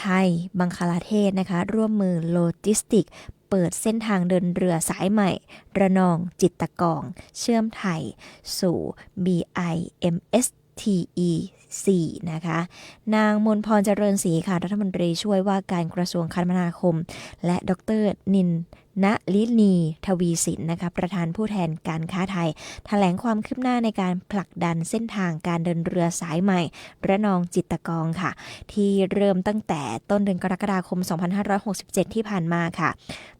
ไทย บังคลาเทศนะคะ ร่วมมือโลจิสติก เปิดเส้นทางเดินเรือสายใหม่ ระนองจิตตะกอง เชื่อมไทย สู่ BIMSTE C นะคะ นางมนพรเจริญศรีค่ะ รัฐมนตรีช่วยว่าการกระทรวงคมนาคม และดรนินณลินีทวีสินนะคะประธานผู้แทนการค้าไทยแถลงความคืบหน้าในการผลักดันเส้นทางการเดินเรือสายใหม่ ระนองจิตตะกองค่ะ ที่เริ่มตั้งแต่ต้นเดือนกรกฎาคม 2567 ที่ผ่านมาค่ะ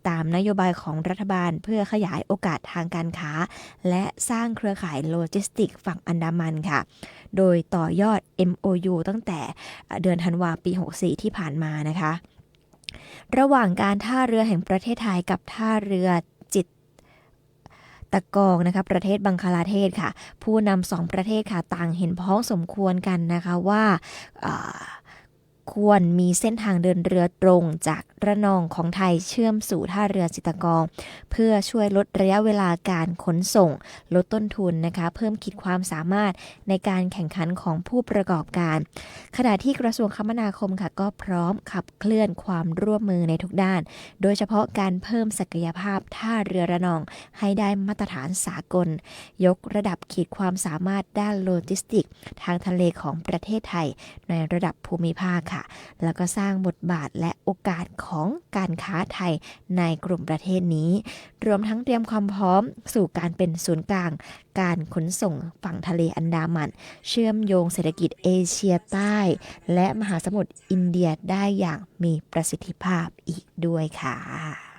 ตามนโยบายของรัฐบาลเพื่อขยายโอกาสทางการค้า และสร้างเครือข่ายโลจิสติกฝั่งอันดามันค่ะ โดยต่อยอด MOU ตั้งแต่เดือนธันวาปี 64 ที่ผ่านมานะคะ ระหว่างการท่าเรือแห่งประเทศไทยกับท่าเรือจิตตะกองนะคะประเทศบังคลาเทศค่ะ ผู้นำสองประเทศค่ะต่างเห็นพ้องสมควรกันนะคะว่าา ควรมีเส้นทางเดินเรือตรงจากระนองของไทยเชื่อมสู่ท่าเรือจิตกองเพื่อช่วยลดระยะเวลาการขนส่ง ลดต้นทุนนะคะ เพิ่มขีดความสามารถในการแข่งขันของผู้ประกอบการ ขณะที่กระทรวงคมนาคมค่ะก็พร้อมขับเคลื่อนความร่วมมือในทุกด้าน โดยเฉพาะการเพิ่มศักยภาพท่าเรือระนอง ให้ได้มาตรฐานสากล ยกระดับขีดความสามารถด้านโลจิสติก ทางทะเลของประเทศไทย ในระดับภูมิภาคค่ะค่ะ แล้วก็สร้างบทบาทและโอกาสของการค้าไทยในกลุ่มประเทศนี้ รวมทั้งเตรียมความพร้อมสู่การเป็นศูนย์กลาง การขนส่งฝั่งทะเลอันดามัน เชื่อมโยงเศรษฐกิจเอเชียใต้ และมหาสมุทรอินเดียได้อย่างมีประสิทธิภาพอีกด้วยค่ะ